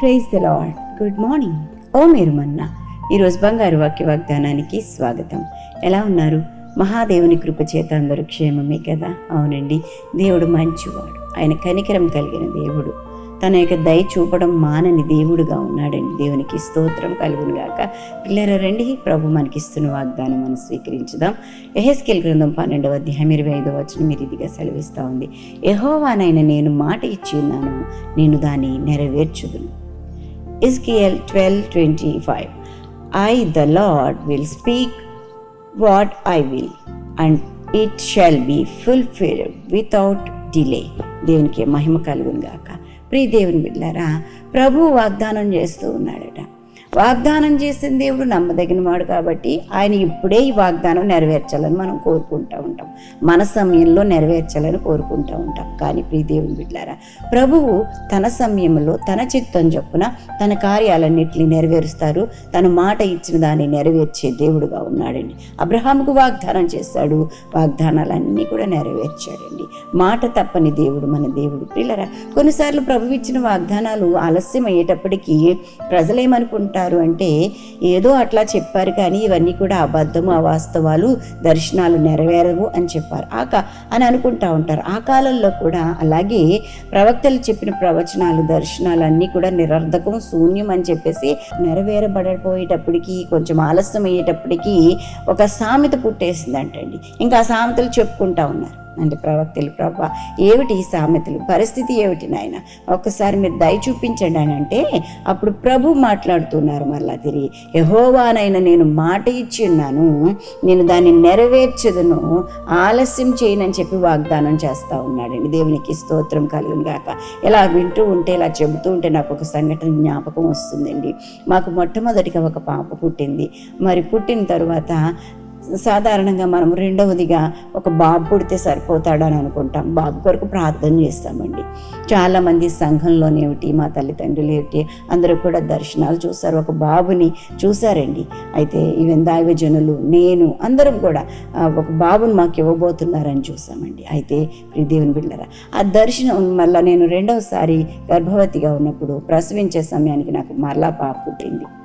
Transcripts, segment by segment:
praise the Lord good morning ఓ మీరు మన్నా ఈరోజు బంగారు వాక్య వాగ్దానానికి స్వాగతం. ఎలా ఉన్నారు? మహాదేవుని కృపచేత అందరూ క్షేమమే కదా? అవునండి. దేవుడు మంచివాడు. ఆయన కనికరం కలిగిన దేవుడు. తన యొక్క దయ చూపడం మానని దేవుడుగా ఉన్నాడండి. దేవునికి స్తోత్రం కలుగును గాక. పిల్లర రండి. ప్రభు మనకిస్తున్న వాగ్దానం మనం స్వీకరించుదాం. ఎహెస్కెల్ గ్రంథం పన్నెండవ అధ్యాయం ఇరవై ఐదవ వచ్చిన మీరు ఇదిగా సెలవిస్తూ ఉంది. ఎహోవానైనా నేను మాట ఇచ్చి ఉన్నాను. నేను దాన్ని నెరవేర్చుదును. Ezekiel twelve twenty five I the Lord, will speak what I will and it shall be fulfil without delay దేవునికి మహిమ కలుగుందాక ప్రియ దేవుని బిడ్డారా ప్రభు వాగ్దానం చేస్తూ ఉన్నాడట వాగ్దానం చేసిన దేవుడు నమ్మదగిన వాడు కాబట్టి ఆయన ఇప్పుడే ఈ వాగ్దానం నెరవేర్చాలని మనం కోరుకుంటూ ఉంటాం. మన సమయంలో నెరవేర్చాలని కోరుకుంటూ ఉంటాం. కానీ ప్రియ దేవుని బిడ్డారా ప్రభువు తన సమయంలో తన చిత్తం చొప్పున తన కార్యాలన్నింటినీ నెరవేరుస్తారు. తన మాట ఇచ్చిన దాన్ని నెరవేర్చే దేవుడుగా ఉన్నాడండి. అబ్రహాముకు వాగ్దానం చేశాడు. వాగ్దానాలన్నీ కూడా నెరవేర్చాడండి. మాట తప్పని దేవుడు మన దేవుడు. పిల్లరా కొన్నిసార్లు ప్రభు ఇచ్చిన వాగ్దానాలు ఆలస్యం అయ్యేటప్పటికీ ప్రజలేమనుకుంటారు అంటే ఏదో అట్లా చెప్పారు కానీ ఇవన్నీ కూడా అబద్ధము అవాస్తవాలు దర్శనాలు నెరవేరవు అని చెప్పారు. ఆ కా అని అనుకుంటా ఉంటారు. ఆ కాలంలో కూడా అలాగే ప్రవక్తలు చెప్పిన ప్రవచనాలు దర్శనాలు అన్నీ కూడా నిరర్ధకం శూన్యం అని చెప్పేసి నెరవేరబడపోయేటప్పటికి కొంచెం ఆలస్యం అయ్యేటప్పటికీ ఒక సామెత పుట్టేసిందంటండి. ఇంకా ఆ సామెతలు చెప్పుకుంటా ఉన్నారు. అంటే ప్రవక్తలు ప్రభా ఏమిటి ఈ సామెతలు? పరిస్థితి ఏమిటి నాయన? ఒక్కసారి మీరు దయ చూపించండి అని అంటే అప్పుడు ప్రభు మాట్లాడుతున్నారు మళ్ళా తిరిగి. యహోవానైనా నేను మాట ఇచ్చి ఉన్నాను నేను దాన్ని నెరవేర్చదును ఆలస్యం చేయనని చెప్పి వాగ్దానం చేస్తూ ఉన్నాడండి. దేవునికి స్తోత్రం కలుగును గాక. ఇలా వింటూ ఉంటే ఇలా చెబుతూ ఉంటే నాకు ఒక సంఘటన జ్ఞాపకం వస్తుందండి. మాకు మొట్టమొదటిగా ఒక పాప పుట్టింది. మరి పుట్టిన తర్వాత సాధారణంగా మనం రెండవదిగా ఒక బాబు పుడితే సరిపోతాడని అనుకుంటాం. బాబు కొరకు ప్రార్థన చేస్తామండి. చాలామంది సంఘంలోనేమిటి మా తల్లిదండ్రులు ఏమిటి అందరూ కూడా దర్శనాలు చూశారు ఒక బాబుని చూశారండి. అయితే ఈవెన్ దైవజనులు నేను అందరం కూడా ఒక బాబుని మాకు ఇవ్వబోతున్నారని చూసామండి అయితే దేవుని బిళ్ళరా ఆ దర్శనం మళ్ళీ నేను రెండవసారి గర్భవతిగా ఉన్నప్పుడు ప్రసవించే సమయానికి నాకు మరలా పాప పుట్టింది.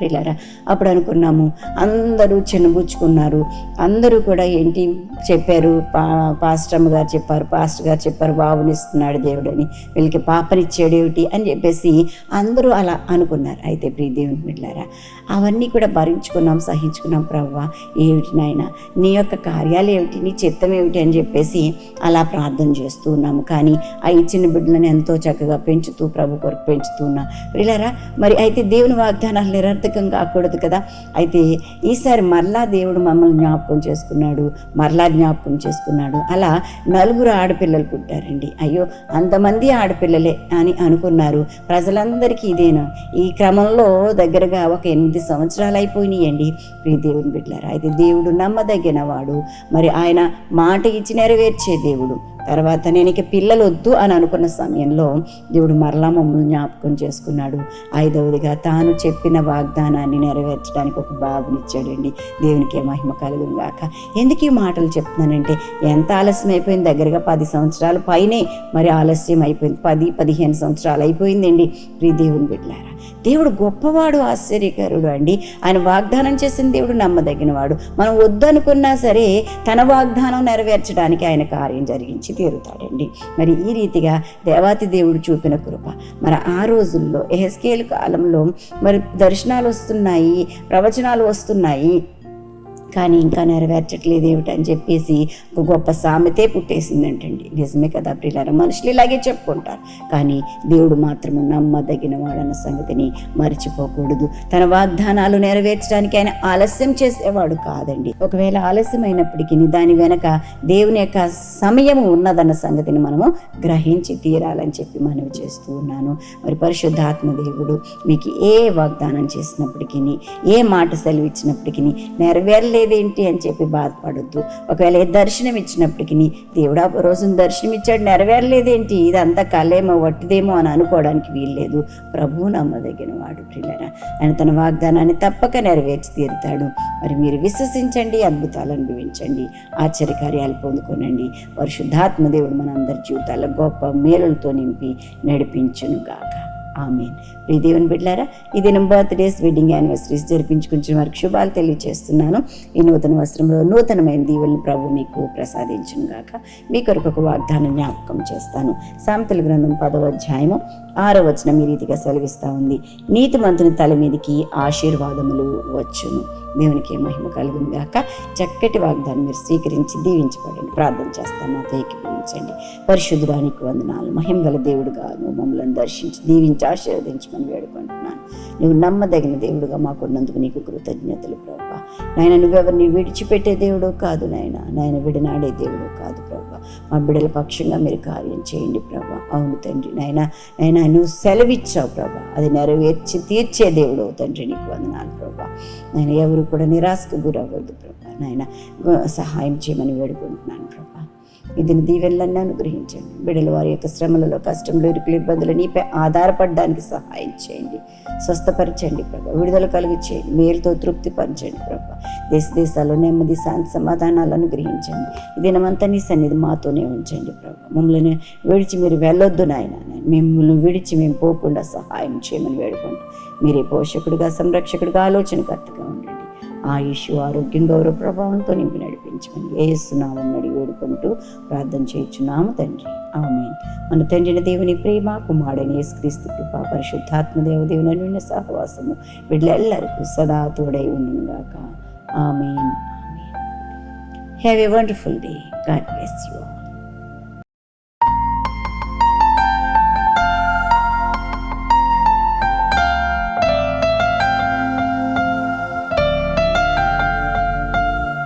ప్రిలారా అప్పుడు అనుకున్నాము. అందరూ చిన్నబుచ్చుకున్నారు అందరూ కూడా ఏంటి చెప్పారు? పా పాస్టమ్మ గారు చెప్పారు పాస్టర్ గారు చెప్పారు బాబునిస్తున్నాడు దేవుడని. వీళ్ళకి పాపనిచ్చాడు ఏమిటి? అని చెప్పేసి అందరూ అలా అనుకున్నారు. అయితే ప్రియ దేవుని బిడ్డారా అవన్నీ కూడా భరించుకున్నాం సహించుకున్నాం. ప్రవ్వా ఏమిటి నాయన? నీ యొక్క కార్యాలు ఏమిటి? నీ చిత్తం ఏమిటి? అని చెప్పేసి అలా ప్రార్థన చేస్తూ ఉన్నాము. కానీ ఆ ఇచ్చిన బిడ్డలను ఎంతో చక్కగా పెంచుతూ ప్రభు కొరకు పెంచుతూ ఉన్నాం. పిల్లరా మరి అయితే దేవుని వాగ్దానాలు నిరర్థకం కాకూడదు కదా. అయితే ఈసారి మరలా దేవుడు మమ్మల్ని జ్ఞాపకం చేసుకున్నాడు మరలా జ్ఞాపకం చేసుకున్నాడు. అలా నలుగురు ఆడపిల్లలు పుట్టారండి. అయ్యో అంతమంది ఆడపిల్లలే అని అనుకున్నారు. ప్రజలందరికీ ఇదేనా? ఈ క్రమంలో దగ్గరగా ఒక ఎనిమిది సంవత్సరాలు అయిపోయినాయండి. ప్రియ దేవుని బిడ్డారు అయితే దేవుడు నమ్మదగిన వాడు మరి ఆయన మాట ఇచ్చి నెరవేర్చే దేవుడు. తర్వాత నేను ఇక పిల్లలు వద్దు అని అనుకున్న సమయంలో దేవుడు మరలా మమ్మల్ని జ్ఞాపకం చేసుకున్నాడు. ఐదవదిగా తాను చెప్పిన వాగ్దానాన్ని నెరవేర్చడానికి ఒక బాబునిచ్చాడండి దేవునికి మహిమ కలుగును గాక. ఎందుకు ఈ మాటలు చెప్తున్నానంటే ఎంత ఆలస్యం అయిపోయింది? దగ్గరగా పది సంవత్సరాల పైనే. మరి ఆలస్యం అయిపోయింది. పది పదిహేను సంవత్సరాలు అయిపోయిందండి. ప్రీ దేవుని బిడ్డారా దేవుడు గొప్పవాడు ఆశ్చర్యకరుడు అండి. ఆయన వాగ్దానం చేసిన దేవుడు నమ్మదగినవాడు. మనం వద్దనుకున్నా సరే తన వాగ్దానం నెరవేర్చడానికి ఆయన కార్యం జరిగించి తీరుతాడండి. మరి ఈ రీతిగా దేవాతి దేవుడు చూపిన కృప. మరి ఆ రోజుల్లో ఎహెస్కేల్ కాలంలో మరి దర్శనాలు వస్తున్నాయి ప్రవచనాలు వస్తున్నాయి. కానీ ఇంకా నెరవేర్చట్లేదు ఏమిటని చెప్పేసి ఒక గొప్ప సామెతే పుట్టేసిందంటండి. నిజమే కదా ప్రియులారా? మనుషులు ఇలాగే చెప్పుకుంటారు. కానీ దేవుడు మాత్రము నమ్మదగిన వాడన్న సంగతిని మర్చిపోకూడదు. తన వాగ్దానాలు నెరవేర్చడానికి ఆయన ఆలస్యం చేసేవాడు కాదండి. ఒకవేళ ఆలస్యమైనప్పటికీ దాని వెనక దేవుని యొక్క సమయము ఉన్నదన్న సంగతిని మనము గ్రహించి తీరాలని చెప్పి మనవి చేస్తూ ఉన్నాను. మరి పరిశుద్ధాత్మ దేవుడు మీకు ఏ వాగ్దానం చేసినప్పటికీ ఏ మాట సెలవిచ్చినప్పటికీ లేదేంటి అని చెప్పి బాధపడద్దు. ఒకవేళ ఏ దర్శనం ఇచ్చినప్పటికీ దేవుడు ఆ రోజున దర్శనం ఇచ్చాడు నెరవేరలేదేంటి? ఇదంతా కలేమో వట్టిదేమో అని అనుకోవడానికి వీల్లేదు. ప్రభువు నమ్మదగిన వాడు ప్రియులరా. ఆయన తన వాగ్దానాన్ని తప్పక నెరవేర్చి తీరుతాడు. మరి మీరు విశ్వసించండి అద్భుతాలు అనుభవించండి ఆశ్చర్యకార్యాలు పొందుకోనండి. పరిశుద్ధాత్మ దేవుడు మనందరి జీవితాల్లో గొప్ప మేలులతో నింపి నడిపించును గాక ఆమెన్. ప్రియ దేవుని బిడ్డారా ఈ దినం బర్త్డేస్ వెడ్డింగ్ యానివర్సరీస్ జరిపించుకుంటున్న వారికి శుభాలు తెలియజేస్తున్నాను. ఈ నూతన వస్త్రంలో నూతనమైన దీవులను ప్రభు మీకు ప్రసాదించును గాక. మీ కొరకు ఒక వాగ్దానం జ్ఞాపకం చేస్తాను. సామెతల గ్రంథం పదవ అధ్యాయము ఆరో వచనం ఈ రీతిగా సెలవిస్తూ ఉంది. నీతిమంతుని తల మీదకి ఆశీర్వాదములు వచ్చును. దేవునికి మహిమ కలుగును గాక. చక్కటి వాగ్దాన్ని మీరు స్వీకరించి దీవించబడండి. ప్రార్థన చేస్తాను. నాతో ఏకీభవించండి పరిశుద్ధుడానికి వందనాలు. మహిమ గల దేవుడుగా నువ్వు మమ్మల్ని దర్శించి దీవించి ఆశీర్వదించమని వేడుకుంటున్నాను. నువ్వు నమ్మదగిన దేవుడుగా మాకున్నందుకు నీకు కృతజ్ఞతలు ప్రభా. నాయన నువ్వెవరిని విడిచిపెట్టే దేవుడో కాదు నాయన. నాయన విడనాడే దేవుడో కాదు ప్రభా. మా బిడ్డల పక్షంగా మీరు కార్యం చేయండి ప్రభా. అవును తండ్రి నాయన. నాయన నువ్వు సెలవిచ్చావు ప్రభా. అది నెరవేర్చి తీర్చే దేవుడు తండ్రి. నీకు వందనాలు ప్రభా. నేను ఎవరు కూడా నిరాశకు గురవ్వద్దు ప్రభా. నాయన సహాయం చేయమని వేడుకుంటున్నాను ప్రభా. ఇది దీవెనలన్నీ అనుగ్రహించండి. బిడ్డలు వారి యొక్క శ్రమలలో కష్టంలో ఇరుకులు ఇబ్బందులు నీపై ఆధారపడడానికి సహాయం చేయండి. స్వస్థపరచండి ప్రభా. విడుదల కలిగి చేయండి. మేలుతో తృప్తి పరచండి ప్రభా. దేశ దేశాల్లో నెమ్మది శాంతి సమాధానాలు అనుగ్రహించండి. దినమంతా నీ సన్నిధి మాతోనే ఉంచండి ప్రభా. మమ్మల్ని విడిచి మీరు వెళ్ళొద్దు నాయన. మిమ్మల్ని విడిచి మేము పోకుండా సహాయం చేయమని వేడుకుంటాం మీరే పోషకుడిగా సంరక్షకుడిగా ఆలోచనకర్తగా ఉండండి. ఆయుష్ ఆరోగ్యం గౌరవ ప్రభావంతో నింపి నడిపించమని ఏసునామం అడిగి వేడుకుంటూ ప్రార్థన చేయించున్నాము తండ్రి. ఆమె మన తండ్రిన దేవుని ప్రేమ కుమారుడని యేసుక్రీస్తు కృప పరిశుద్ధాత్మ దేవదేవుని నిన్న సహవాసము వీళ్ళెల్లరికూ సదా తోడై ఉండుగాక గాక amen. Have a wonderful day God bless you